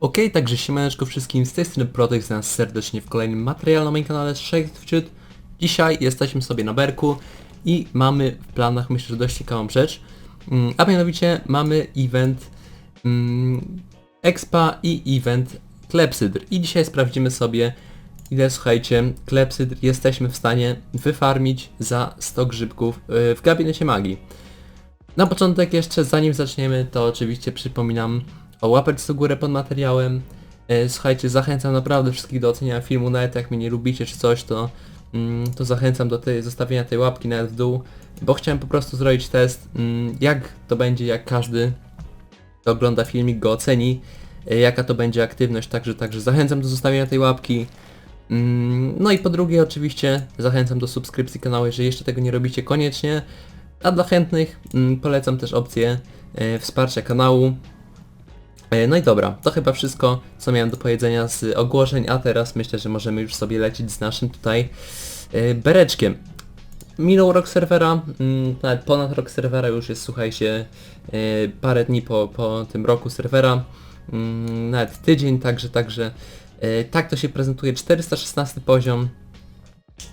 Ok, także siemaneczko wszystkim, z tej strony Protek, serdecznie w kolejnym materiale na moim kanale Shake Wciut. Dzisiaj jesteśmy sobie na Berku i mamy w planach, myślę, że dość ciekawą rzecz. Mm, A mianowicie mamy event mm, Expa i event Klepsydr. I dzisiaj sprawdzimy sobie, ile, słuchajcie, Klepsydr jesteśmy w stanie wyfarmić za 100 grzybków yy, w gabinecie magii. Na początek jeszcze, zanim zaczniemy, to oczywiście przypominam o łapeczce w górę pod materiałem. E, Słuchajcie, zachęcam naprawdę wszystkich do oceniania filmu, nawet jak mnie nie lubicie czy coś, to, mm, to zachęcam do tej, zostawienia tej łapki nawet w dół, bo chciałem po prostu zrobić test, mm, jak to będzie, jak każdy kto ogląda filmik go oceni, e, jaka to będzie aktywność, także, także zachęcam do zostawienia tej łapki. Mm, No i po drugie oczywiście zachęcam do subskrypcji kanału, jeżeli jeszcze tego nie robicie koniecznie. A dla chętnych polecam też opcję e, wsparcia kanału. E, No i dobra, to chyba wszystko, co miałem do powiedzenia z ogłoszeń, a teraz myślę, że możemy już sobie lecieć z naszym tutaj e, bereczkiem. Minął rok serwera, mm, nawet ponad rok serwera już jest, słuchajcie, e, parę dni po, po tym roku serwera, mm, nawet tydzień, także, także tak to się prezentuje, 416 poziom,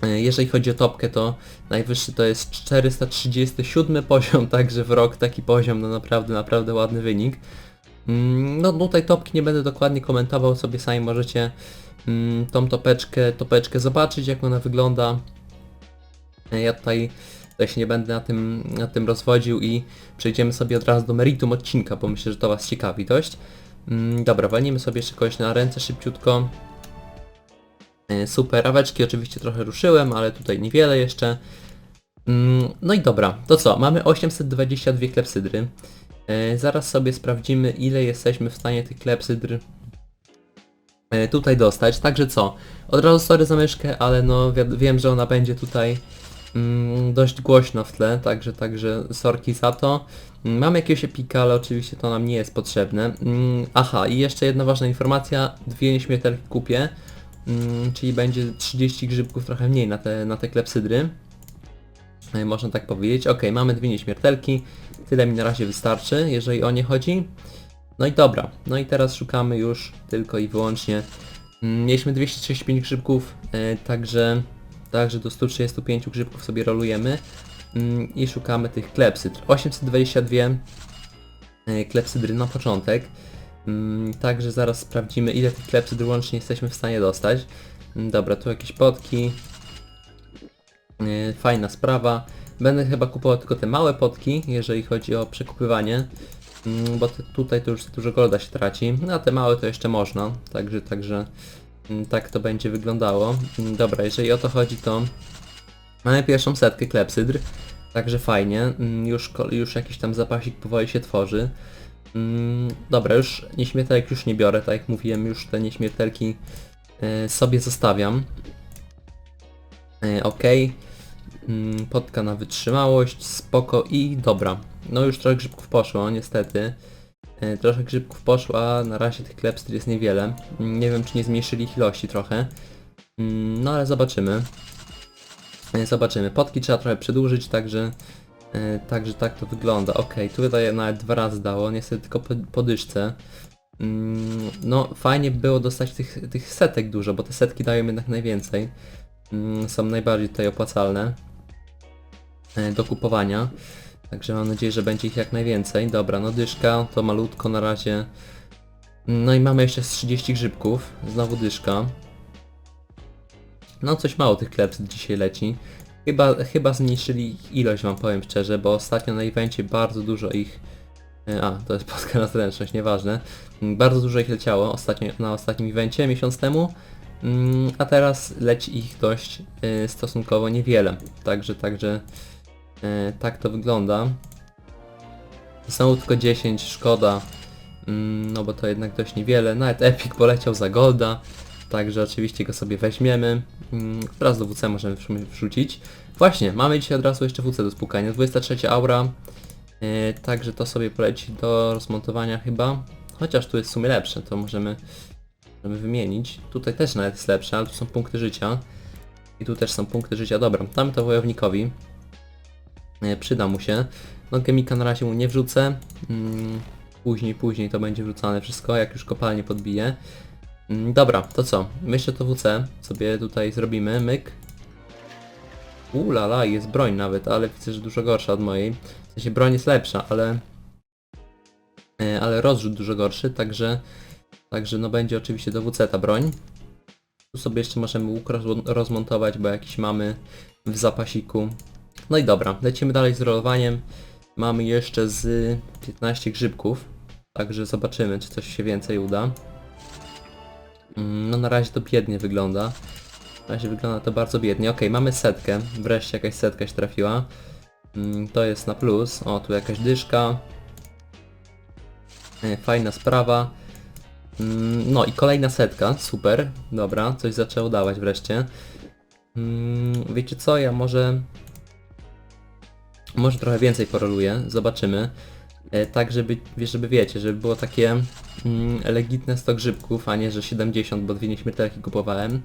Jeżeli chodzi o topkę, to najwyższy to jest 437 poziom, także w rok taki poziom, no naprawdę, naprawdę ładny wynik. Mm, No tutaj topki nie będę dokładnie komentował, sobie sami możecie mm, tą topeczkę, topeczkę zobaczyć, jak ona wygląda. Ja tutaj, tutaj się nie będę na tym, na tym rozwodził i przejdziemy sobie od razu do meritum odcinka, bo myślę, że to Was ciekawi dość. Mm, Dobra, walnijmy sobie jeszcze kogoś na ręce szybciutko. E, Super, aweczki oczywiście trochę ruszyłem, ale tutaj niewiele jeszcze. No i dobra, to co? Mamy 822 klepsydry. E, Zaraz sobie sprawdzimy ile jesteśmy w stanie tych klepsydr e, tutaj dostać. Także co? Od razu sorry za myszkę, ale no wi- wiem, że ona będzie tutaj mm, dość głośno w tle, także, także sorki za to. Mm, Mamy jakiegoś epika, ale oczywiście to nam nie jest potrzebne. Mm, Aha, i jeszcze jedna ważna informacja, dwie nieśmiertelki kupię. Mm, czyli będzie 30 grzybków trochę mniej na te, na te klepsydry. E, Można tak powiedzieć. Ok, mamy dwie nieśmiertelki. Tyle mi na razie wystarczy, jeżeli o nie chodzi. No i dobra. No i teraz szukamy już tylko i wyłącznie. Mm, Mieliśmy 235 grzybków, e, także, także do 135 grzybków sobie rolujemy. Mm, I szukamy tych klepsydr. 822 e, klepsydry na początek. Mm, Także zaraz sprawdzimy ile tych klepsydr łącznie jesteśmy w stanie dostać. Dobra, tu jakieś potki. Yy, Fajna sprawa. Będę chyba kupował tylko te małe potki, jeżeli chodzi o przekupywanie. mm, Bo tutaj to już dużo golda się traci. No a te małe to jeszcze można. Także, także mm, tak to będzie wyglądało. Mm, Dobra, jeżeli o to chodzi to mamy pierwszą setkę klepsydr. Także fajnie. Już, już jakiś tam zapasik powoli się tworzy. Dobra, już nieśmiertelek już nie biorę, tak jak mówiłem, już te nieśmiertelki e, sobie zostawiam. E, ok. Mm, potka na wytrzymałość, spoko i dobra. No już trochę grzybków poszło, niestety. E, trochę grzybków poszło, a na razie tych klepstr jest niewiele. Mm, nie wiem, czy nie zmniejszyli ich ilości trochę. Mm, no ale zobaczymy. E, zobaczymy. Potki trzeba trochę przedłużyć, także... E, Także tak to wygląda. Ok, tutaj nawet dwa razy dało, niestety tylko po, dyszce. No, fajnie by było dostać tych, tych setek dużo, bo te setki dają jednak najwięcej. Są najbardziej tutaj opłacalne do kupowania. Także mam nadzieję, że będzie ich jak najwięcej. Dobra, no dyszka to malutko na razie. No i mamy jeszcze z 30 grzybków. Znowu dyszka. No coś mało tych kleps dzisiaj leci. Chyba, chyba zmniejszyli ich ilość wam powiem szczerze, bo ostatnio na evencie bardzo dużo ich... e, A, to jest polska na zręczność, nieważne. Mm, Bardzo dużo ich leciało ostatnio, na ostatnim evencie miesiąc temu, mm, a teraz leci ich dość e, stosunkowo niewiele. Także, także e, tak to wygląda. Znowu tylko 10, szkoda. Mm, No bo to jednak dość niewiele. Nawet Epic poleciał za Golda. Także oczywiście go sobie weźmiemy. Mm, Od razu do WC możemy wrzucić. Właśnie, mamy dzisiaj od razu jeszcze WC do spłukania. 23 aura. E, także to sobie poleci do rozmontowania chyba. Chociaż tu jest w sumie lepsze, to możemy, możemy wymienić. Tutaj też nawet jest lepsze, ale tu są punkty życia. I tu też są punkty życia. Dobra, damy to wojownikowi. E, przyda mu się. No gemika na razie mu nie wrzucę. Mm, Później, później to będzie wrzucane wszystko, jak już kopalnie podbije. Mm, Dobra, to co? Myślę to WC sobie tutaj zrobimy, myk. Ulala, jest broń nawet, ale widzę, że dużo gorsza od mojej. W sensie broń jest lepsza, ale... e, Ale rozrzut dużo gorszy, także... Także no będzie oczywiście do WC ta broń. Tu sobie jeszcze możemy łuk roz- rozmontować, bo jakiś mamy w zapasiku. No i dobra, lecimy dalej z rolowaniem. Mamy jeszcze z 15 grzybków, także zobaczymy, czy coś się więcej uda. Mm, No na razie to biednie wygląda. Na razie wygląda to bardzo biednie. Ok, mamy setkę. Wreszcie jakaś setka się trafiła. Mm, To jest na plus. O, tu jakaś dyszka. E, Fajna sprawa. Mm, No i kolejna setka, super, dobra, coś zaczęło dawać wreszcie. Wiecie co, ja może... Może trochę więcej poroluję, zobaczymy. E, Tak, żeby, żeby wiecie, żeby było takie mm, legitne 100 grzybków, a nie, że 70, bo dwie nieśmiertelki kupowałem.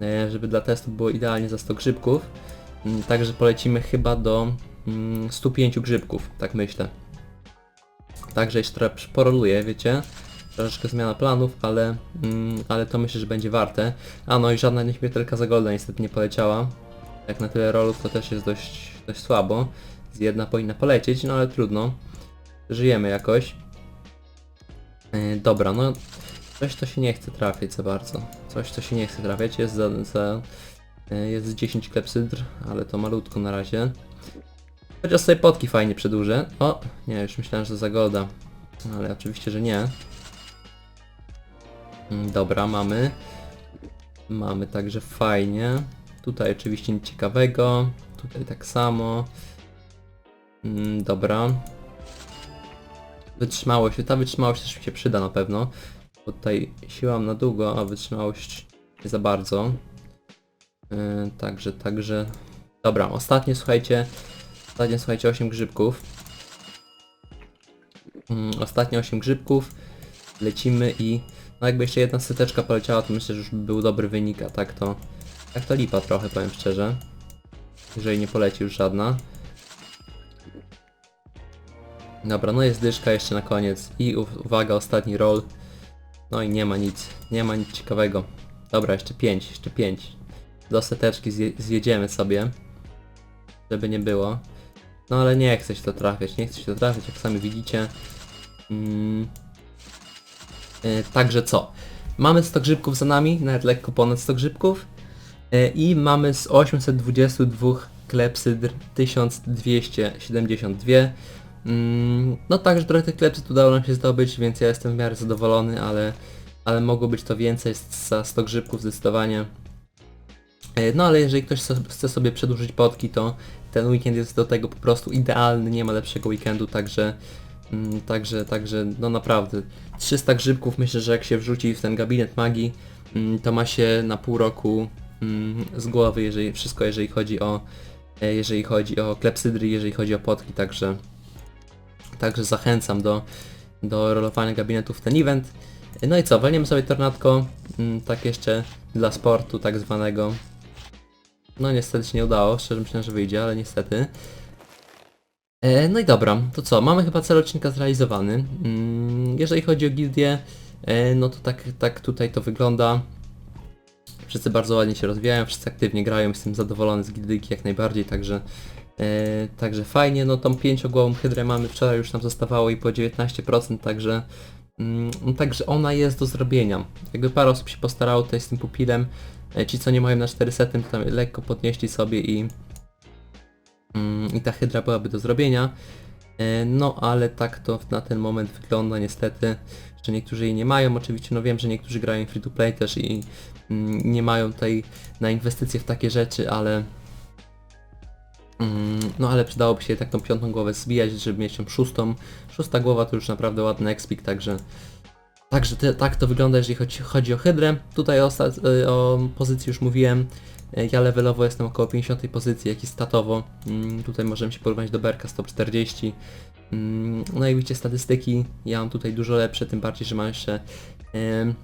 E, Żeby dla testu było idealnie za 100 grzybków. Mm, Także polecimy chyba do mm, 105 grzybków, tak myślę. Także jeszcze trochę poroluję, wiecie. Troszeczkę zmiana planów, ale, mm, ale to myślę, że będzie warte. A no i żadna nieśmiertelka za golda niestety nie poleciała. Jak na tyle rolów to też jest dość, dość słabo. Jedna powinna polecieć, no ale trudno. Żyjemy jakoś. Yy, dobra, no coś to się nie chce trafić za bardzo. Coś to się nie chce trafiać. Jest za, za yy, jest 10 klepsydr, ale to malutko na razie. Chociaż sobie potki fajnie przedłużę. O, nie, już myślałem, że za golda. No, ale oczywiście, że nie. Mm, Dobra, mamy. Mamy także fajnie. Tutaj oczywiście nic ciekawego. Tutaj tak samo. Mm, Dobra. Wytrzymałość. Ta wytrzymałość też mi się przyda na pewno. Bo tutaj siła na długo, a wytrzymałość nie za bardzo. Yy, także, także... Dobra, ostatnie słuchajcie. Ostatnie słuchajcie 8 grzybków. Mm, Ostatnie 8 grzybków. Lecimy i... No jakby jeszcze jedna seteczka poleciała, to myślę, że już by był dobry wynik, a tak to... Tak to lipa trochę, powiem szczerze. Jeżeli nie poleci już żadna. Dobra, no jest dyszka jeszcze na koniec. I uwaga, ostatni roll. No i nie ma nic. Nie ma nic ciekawego. Dobra, jeszcze 5, jeszcze 5. Do seteczki zje zjedziemy sobie. Żeby nie było. No ale nie chce się to trafiać, nie chce się to trafiać, jak sami widzicie. Mm. E, Także co? Mamy 100 grzybków za nami, nawet lekko ponad 100 grzybków. E, I mamy z 822 klepsydr 1272. Mm, No także trochę tych klepsydr udało nam się zdobyć, więc ja jestem w miarę zadowolony, ale, ale mogło być to więcej za 100 grzybków zdecydowanie. E, No ale jeżeli ktoś chce sobie przedłużyć potki, to ten weekend jest do tego po prostu idealny, nie ma lepszego weekendu, także mm, także, także no naprawdę 300 grzybków myślę, że jak się wrzuci w ten gabinet magii, mm, to ma się na pół roku z głowy, jeżeli wszystko jeżeli chodzi o e, jeżeli chodzi o klepsydry, jeżeli chodzi o potki, także także zachęcam do, do rolowania gabinetu w ten event. No i co, walniemy sobie tornadko, mm, tak jeszcze dla sportu tak zwanego. No niestety się nie udało, szczerze myślałem, że wyjdzie, ale niestety. E, no i dobra, to co, mamy chyba cel odcinka zrealizowany. Mm, jeżeli chodzi o gildię, e, no to tak, tak tutaj to wygląda. Wszyscy bardzo ładnie się rozwijają, wszyscy aktywnie grają, jestem zadowolony z gildyjki jak najbardziej, także e, także fajnie, no tą pięciogłową hydrę mamy, wczoraj już nam zostawało i po 19%, także mm, no, także ona jest do zrobienia. Jakby parę osób się postarało tutaj z tym pupilem, e, ci co nie mają na 400, to tam lekko podnieśli sobie i Mm, i ta hydra byłaby do zrobienia. E, No ale tak to na ten moment wygląda niestety, że niektórzy jej nie mają. Oczywiście no wiem, że niektórzy grają free to play też i mm, nie mają tej na inwestycje w takie rzeczy, ale no ale przydałoby się tak tą piątą głowę zbijać, żeby mieć tą szóstą. Szósta głowa to już naprawdę ładny expik, także Także te, tak to wygląda, jeżeli chodzi, chodzi o hydrę. Tutaj o, y, o pozycji już mówiłem. Y, Ja levelowo jestem około 50 pozycji, jak i statowo. Mm, Tutaj możemy się porównać do Berka 140. Mm, No i widzicie statystyki, ja mam tutaj dużo lepsze, tym bardziej, że mam jeszcze em,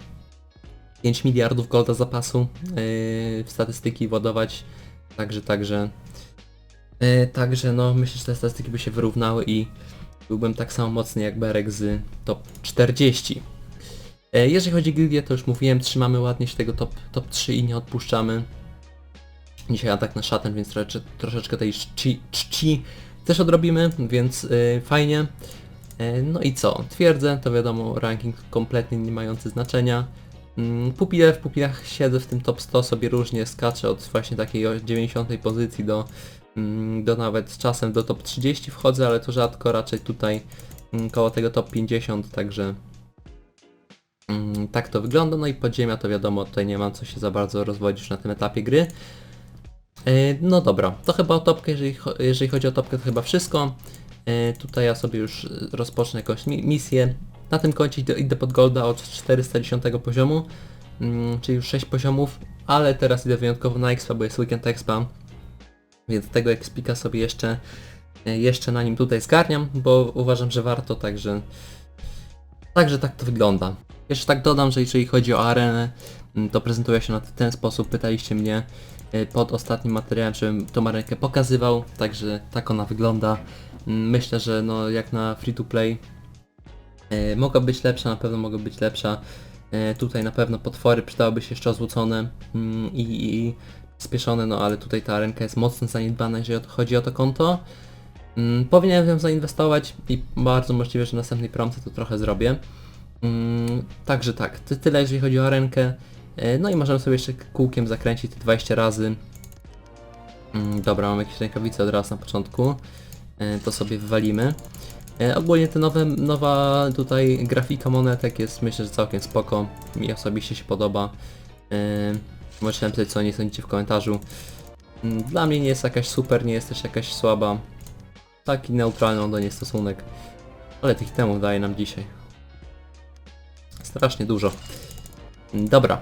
5 miliardów golda zapasu y, w statystyki ładować. Także, także, y, także no myślę, że te statystyki by się wyrównały i byłbym tak samo mocny jak Berek z top 40. E, Jeżeli chodzi o gildię, to już mówiłem, trzymamy ładnie się tego top, top 3 i nie odpuszczamy. Dzisiaj atak na szatan, więc troszeczkę, troszeczkę tej czci, czci też odrobimy, więc y, fajnie. E, No i co? Twierdzę, to wiadomo, ranking kompletnie nie mający znaczenia. Mm, Pupile w pupilach siedzę w tym top 100 sobie różnie, skaczę od właśnie takiej o 90 pozycji do, mm, do nawet czasem do top 30 wchodzę, ale to rzadko, raczej tutaj mm, koło tego top 50, także tak to wygląda. No i podziemia to wiadomo, tutaj nie mam co się za bardzo rozwodzić na tym etapie gry. E, No dobra, to chyba o topkę, jeżeli, jeżeli chodzi o topkę to chyba wszystko. E, Tutaj ja sobie już e, rozpocznę jakąś mi- misję. Na tym koncie idę, pod golda od 410 poziomu, mm, czyli już 6 poziomów, ale teraz idę wyjątkowo na expa, bo jest weekend expa, więc tego expika sobie jeszcze, e, jeszcze na nim tutaj zgarniam, bo uważam, że warto, także, także tak to wygląda. Jeszcze tak dodam, że jeżeli chodzi o arenę, mm, to prezentuje się na ten sposób, pytaliście mnie e, pod ostatnim materiałem, żebym tą arenkę pokazywał, także tak ona wygląda. Mm, Myślę, że no jak na free to play mogła być lepsza, na pewno mogła być lepsza. E, tutaj na pewno potwory przydałyby się jeszcze ozłocone mm, i, i spieszone, no ale tutaj ta arenka jest mocno zaniedbana, jeżeli to chodzi o to konto. Mm, Powinienem w nią zainwestować i bardzo możliwe, że w następnej promce to trochę zrobię. Mm, Także tak, ty- tyle jeżeli chodzi o arenkę. E, No i możemy sobie jeszcze kółkiem zakręcić te 20 razy. Dobra, mam jakieś rękawice od razu na początku. E, To sobie wywalimy. E, Ogólnie ta nowe, nowa tutaj grafika monetek jest myślę, że całkiem spoko. Mi osobiście się podoba. E, Możecie napisać co nie sądzicie w komentarzu. Mm, Dla mnie nie jest jakaś super, nie jest też jakaś słaba. Taki neutralny do niej stosunek. Ale tych temu daje nam dzisiaj. Strasznie dużo. Mm, Dobra.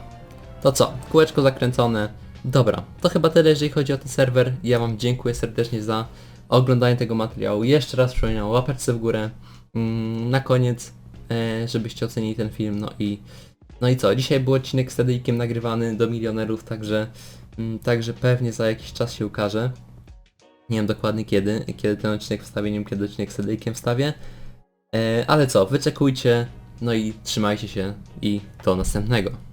To co? Kółeczko zakręcone. Dobra. To chyba tyle, jeżeli chodzi o ten serwer. Ja wam dziękuję serdecznie za oglądanie tego materiału. Jeszcze raz przypominam, łapać sobie w górę. Mm, Na koniec, e, żebyście ocenili ten film. No i no i co? Dzisiaj był odcinek z Tedejkiem nagrywany do milionerów, także, mm, także pewnie za jakiś czas się ukaże. Nie wiem dokładnie kiedy, kiedy ten odcinek wstawię, nie wiem kiedy odcinek z Tedejkiem wstawię. E, ale co, wyczekujcie, no i trzymajcie się i do następnego.